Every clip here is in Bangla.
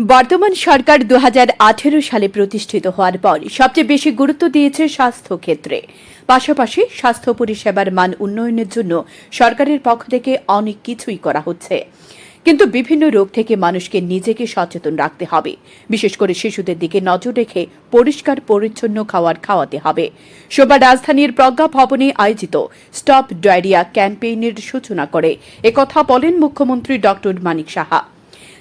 বর্তমান সরকার দু হাজার আঠেরো সালে প্রতিষ্ঠিত হওয়ার পর সবচেয়ে বেশি গুরুত্ব দিয়েছে স্বাস্থ্য ক্ষেত্রে পাশাপাশি স্বাস্থ্য পরিষেবার মান উন্নয়নের জন্য সরকারের পক্ষ থেকে অনেক কিছুই করা হচ্ছে। কিন্তু বিভিন্ন রোগ থেকে মানুষকে নিজেকে সচেতন রাখতে হবে। বিশেষ করে শিশুদের দিকে নজর রেখে পরিষ্কার, পরিচ্ছন্ন খাওয়ার খাওয়াতে হবে। সোমবার রাজধানীর প্রজ্ঞা ভবনে আয়োজিত স্টপ ডায়রিয়া ক্যাম্পেইনের সূচনা করে। একথা বলেন মুখ্যমন্ত্রী ডক্টর মানিক সাহা।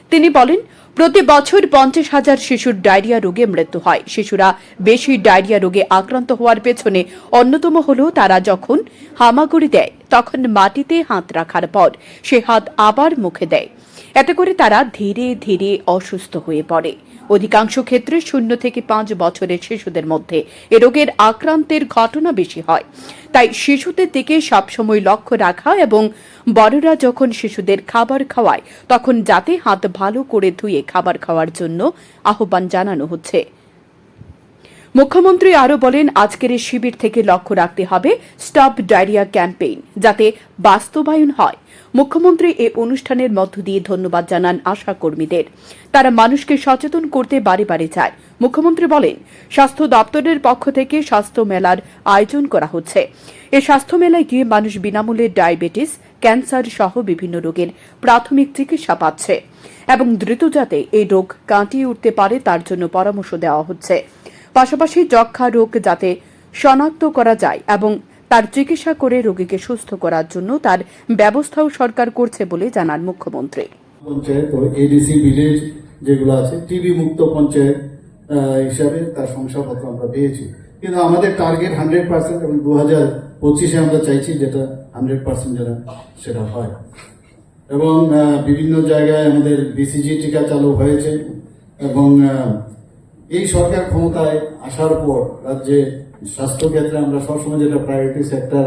তিনি বলেন প্রতি বছর পঞ্চাশ হাজার শিশুর ডায়রিয়া রোগে মৃত্যু হয়। শিশুরা বেশি ডায়রিয়া রোগে আক্রান্ত হওয়ার পেছনে অন্যতম হল তারা যখন হামাগুড়ি দেয় তখন মাটিতে হাত রাখার পর সে হাত আবার মুখে দেয়। এতে করে তারা ধীরে ধীরে অসুস্থ হয়ে পড়ে। অধিকাংশ ক্ষেত্রে শূন্য থেকে পাঁচ বছরের শিশুদের মধ্যে এ রোগের আক্রান্তের ঘটনা বেশি হয়। তাই শিশুদের দিকে সবসময় লক্ষ্য রাখা এবং বড়রা যখন শিশুদের খাবার খাওয়ায়, তখন যাতে হাত ভালো করে ধুয়ে খাবার খাওয়ার জন্য আহ্বান জানানো হচ্ছে। মুখ্যমন্ত্রী আরও বলেন, আজকের এই শিবির থেকে লক্ষ্য রাখতে হবে স্টপ ডায়রিয়া ক্যাম্পেইন, যাতে বাস্তবায়ন হয়। মুখ্যমন্ত্রী এ অনুষ্ঠানের মধ্য দিয়ে ধন্যবাদ জানান আশা কর্মীদের তারা মানুষকে সচেতন করতে বাড়ি বাড়ি যায় মুখ্যমন্ত্রী বলেন, স্বাস্থ্য দপ্তরের পক্ষ থেকে স্বাস্থ্য মেলার আয়োজন করা হচ্ছে। এ স্বাস্থ্য মেলায় গিয়ে মানুষ বিনামূল্যে ডায়াবেটিস, ক্যান্সার সহ বিভিন্ন রোগের প্রাথমিক চিকিৎসা পাচ্ছে এবং দ্রুত যাতে এই রোগ কাটিয়ে উঠতে পারে তার জন্য পরামর্শ দেওয়া হচ্ছে। পাশাপাশি যক্ষা রোগ যাতে শনাক্ত করা যায় এবং তার চিকিৎসা করে রোগীকে সুস্থ করার জন্য তার ব্যবস্থাও সরকার করছে বলে জানান মুখ্যমন্ত্রী। পঞ্চায়েত এডিসি ভিলেজ যেগুলো আছে টিবি মুক্ত পঞ্চায়েত হিসাবে তার শংসাপত্র আমরা পেয়েছি। কিন্তু আমাদের টার্গেট হান্ড্রেড পার্সেন্ট এবং দু হাজার পঁচিশে আমরা চাইছি যেটা হান্ড্রেড পার্সেন্ট যেন সেটা হয়। এবং বিভিন্ন জায়গায় আমাদের বিসিজি টিকা চালু হয়েছে এবং এই সরকার ক্ষমতায় আসার পর রাজ্যে স্বাস্থ্য ক্ষেত্রে আমরা সবসময় যেটা প্রায়োরিটি সেক্টর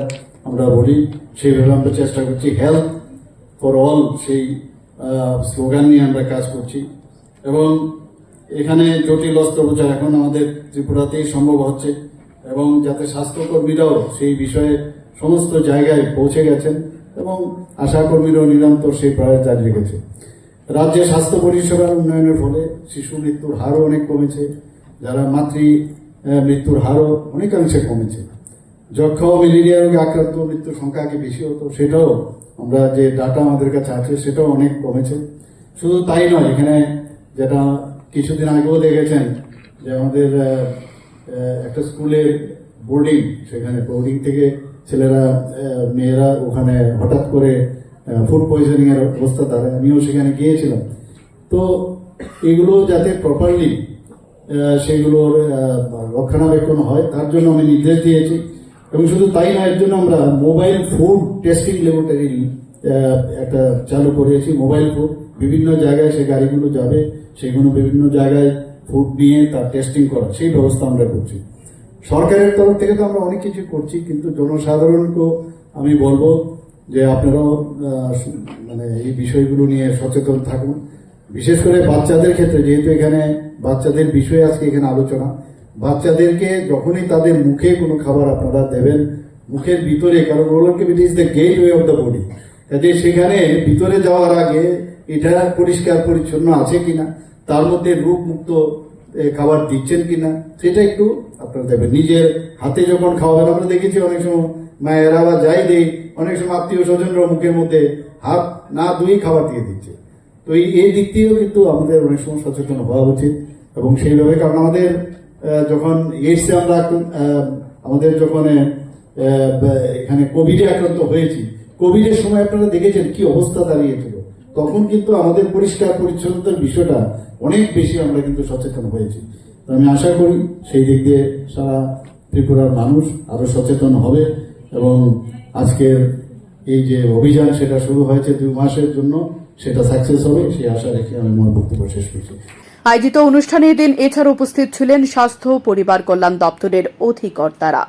আমরা বলি, সেইভাবে আমরা চেষ্টা করছি হেলথ ফর অল সেই স্লোগান নিয়ে আমরা কাজ করছি। এবং এখানে জটিল অস্ত্রোপচার এখন আমাদের ত্রিপুরাতেই সম্ভব হচ্ছে এবং যাতে স্বাস্থ্যকর্মীরাও সেই বিষয়ে সমস্ত জায়গায় পৌঁছে গেছেন এবং আশাকর্মীরাও নিরন্তর সেই প্রয়াস জারি রেখেছে। রাজ্যে স্বাস্থ্য পরিষেবার উন্নয়নের ফলে শিশু মৃত্যুর হারও অনেক কমেছে, যারা মাতৃ মৃত্যুর হারও অনেকাংশে কমেছে। যক্ষা ও ম্যালেরিয়া রোগে আক্রান্ত মৃত্যুর সংখ্যা আগে বেশি হতো, সেটাও আমরা যে ডাটা আমাদের কাছে আছে, সেটাও অনেক কমেছে। শুধু তাই নয়, এখানে যেটা কিছুদিন আগেও দেখেছেন যে আমাদের একটা স্কুলের বোর্ডিং, সেখানে বোর্ডিং থেকে ছেলেরা মেয়েরা ওখানে হঠাৎ করে ফুড পয়জনিং এর অবস্থা দাঁড়ায় আমিও সেখানে গিয়েছিলাম। তো এগুলো যাতে প্রপারলি সেগুলোর রক্ষণাবেক্ষণ হয়, তার জন্য আমি নির্দেশ দিয়েছি। এবং শুধু তাই নয়, এর জন্য আমরা মোবাইল ফুড টেস্টিং ল্যাবরেটরি একটা চালু করেছি। মোবাইল ফুড বিভিন্ন জায়গায় সেই গাড়িগুলো যাবে, সেগুলো বিভিন্ন জায়গায় ফুড নিয়ে তার টেস্টিং করা, সেই ব্যবস্থা আমরা করছি। সরকারের তরফ থেকে তো আমরা অনেক কিছু করছি, কিন্তু জনসাধারণকেও আমি বলব যে আপনারাও মানে এই বিষয়গুলো নিয়ে সচেতন থাকুন। বিশেষ করে বাচ্চাদের ক্ষেত্রে, যেহেতু এখানে বাচ্চাদের বিষয়ে আজকে এখানে আলোচনা, বাচ্চাদেরকে যখনই তাদের মুখে কোনো খাবার আপনারা দেবেন, মুখের ভিতরে, কারণ oral cavity is the gateway of the body কাজে সেখানে ভিতরে যাওয়ার আগে এটা পরিষ্কার পরিচ্ছন্ন আছে কিনা, তার মধ্যে রূপ মুক্ত খাবার দিচ্ছেন কিনা, সেটা একটু আপনারা দেবেন। নিজের হাতে যখন খাওয়াবেন, আমরা দেখেছি অনেক সময় মায়েরা বা যাই দেই, অনেক সময় আত্মীয় স্বজনরা মুখের মধ্যে হাত না ধুই খাবার দিয়ে দিচ্ছে। তো এই এই দিক দিয়েও কিন্তু আমাদের অনেক সময় সচেতন হওয়া উচিত এবং সেইভাবে কারণ আমাদের যখন এইডসে আমরা আমাদের যখন এখানে কোভিডে আক্রান্ত হয়েছি কোভিডের সময় আপনারা দেখেছেন কি অবস্থা দাঁড়িয়েছিল। তখন কিন্তু আমাদের পরিষ্কার পরিচ্ছন্নতার বিষয়টা অনেক বেশি আমরা কিন্তু সচেতন হয়েছি। আমি আশা করি সেই দিক দিয়ে সারা ত্রিপুরার মানুষ আরও সচেতন হবে। এবং আজকের এই যে অভিযান সেটা শুরু হয়েছে দুই মাসের জন্য, সেটা সাকসেস হবে, সেই আশা রেখে আমি আমার বক্তব্য শেষ করছি। আয়োজিত অনুষ্ঠানে এদিন এছাড়া উপস্থিত ছিলেন স্বাস্থ্য পরিবার কল্যাণ দপ্তরের অধিকর্তারা।